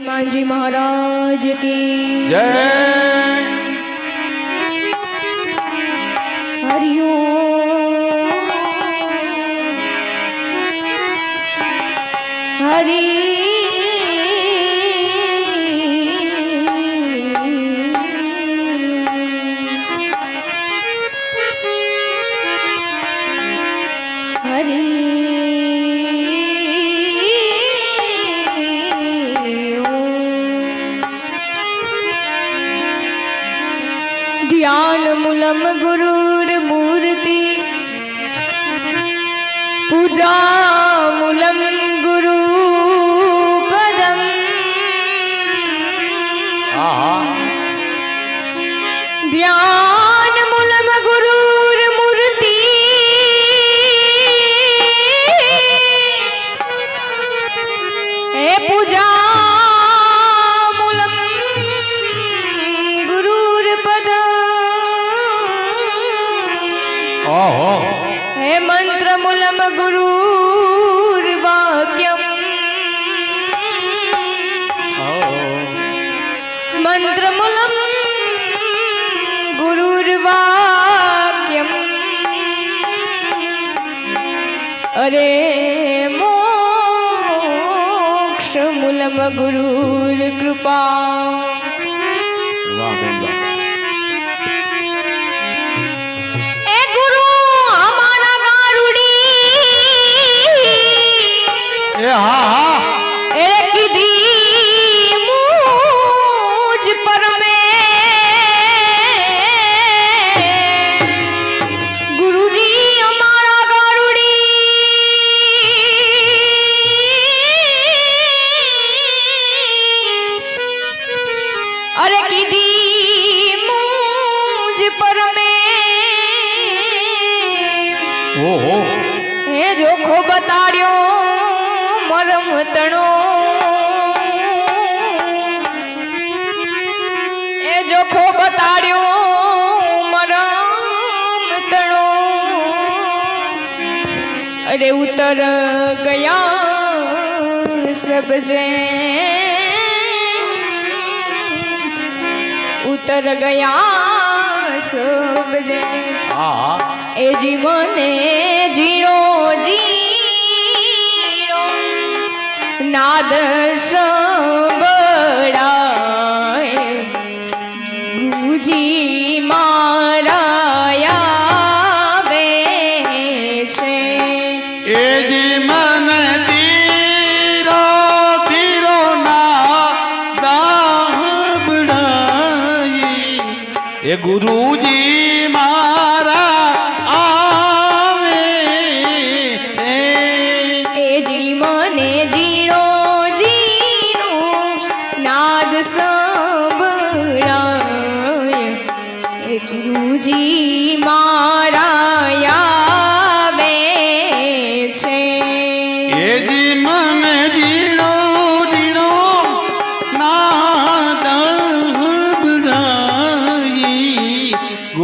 હનુમાનજી મહારાજ કી જય હરિયો હરી હરી परमगुरुर्मूर्ति पूजा હો હે મંત્રમૂલમ ગુરુર્વાક્યમ મંત્રમૂલમ ગુરુર્વાક્યમ અરે મોક્ષમૂલમ ગુરુર્કૃપા એ હા હા. એ કીધી મુજ પરમે. ગુરુજી અમારા ગારુડી. અરે કીધી મુજ પરમે. ઓહો. એ જોખો બતાડ્યો મરમ તણો. એ જોખો બતાડ્યો મરમ તણો. અરે ઉતર ગયા સબજે. ઉતર ગયા સબજે. એ જીવને જીરો જી नाद सबड़ा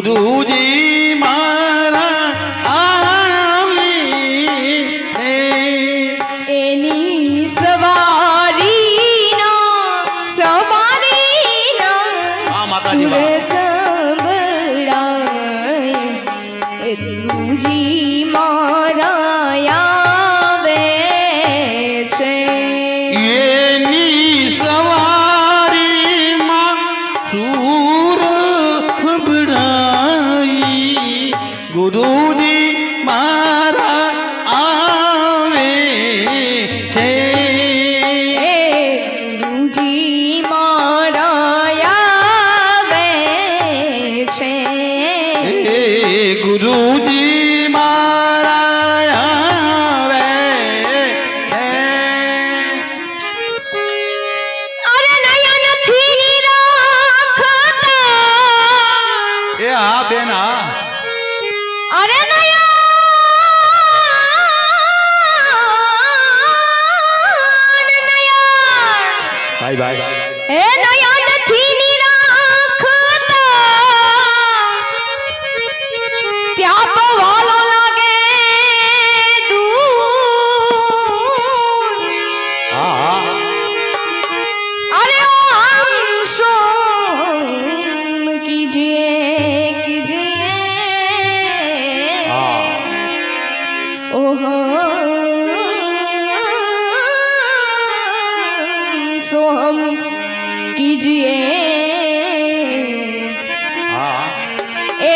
tudo de जी Bye bye. bye,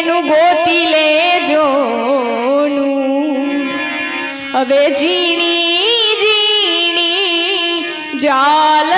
એનું ગોતી લેજો હવે જીની જીની જાલ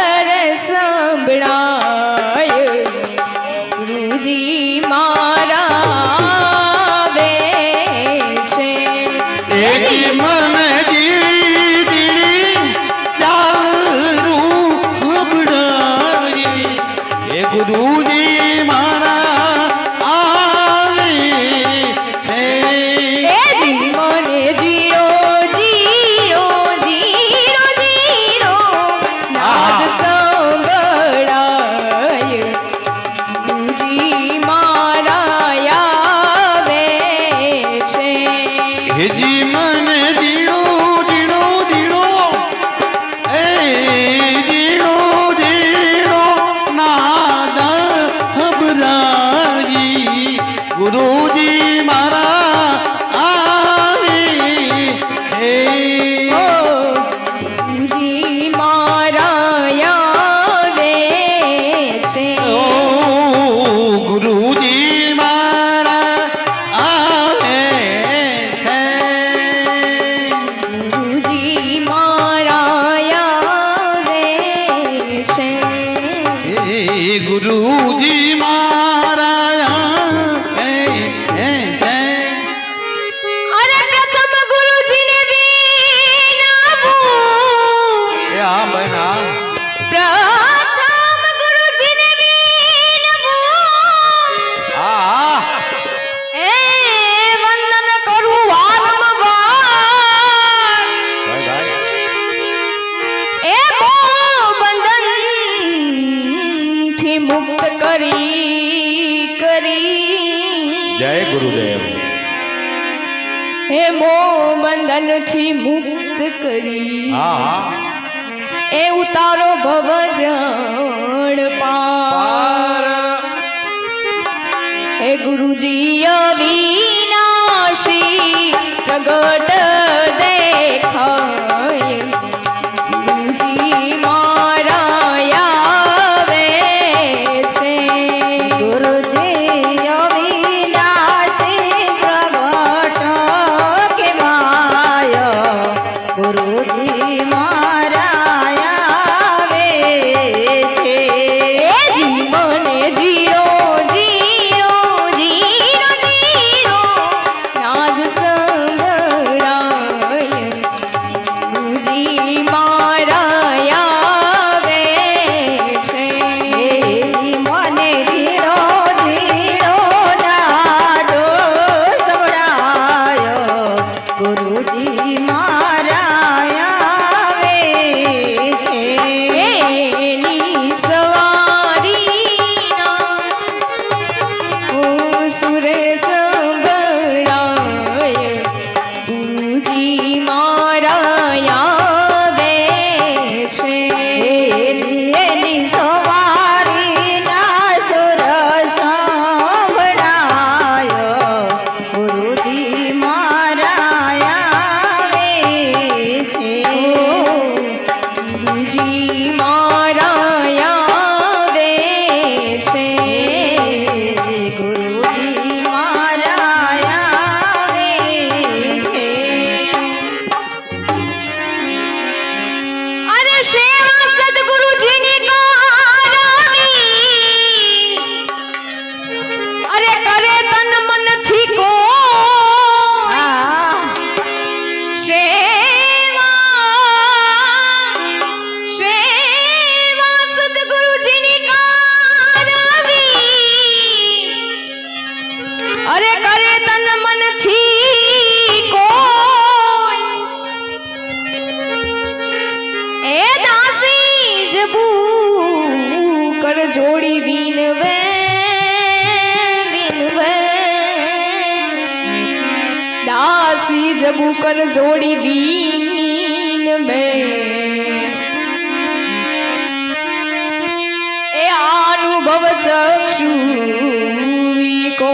ગુરુજી બંધનથી મુક્ત કરી. એ ઉતારો ભવજણ પાર. હે ગુરુજી અવિનાશી પ્રગટ દેખાય. બુકર જોડી દીન મે એ અનુભવ ચક્ષુ કો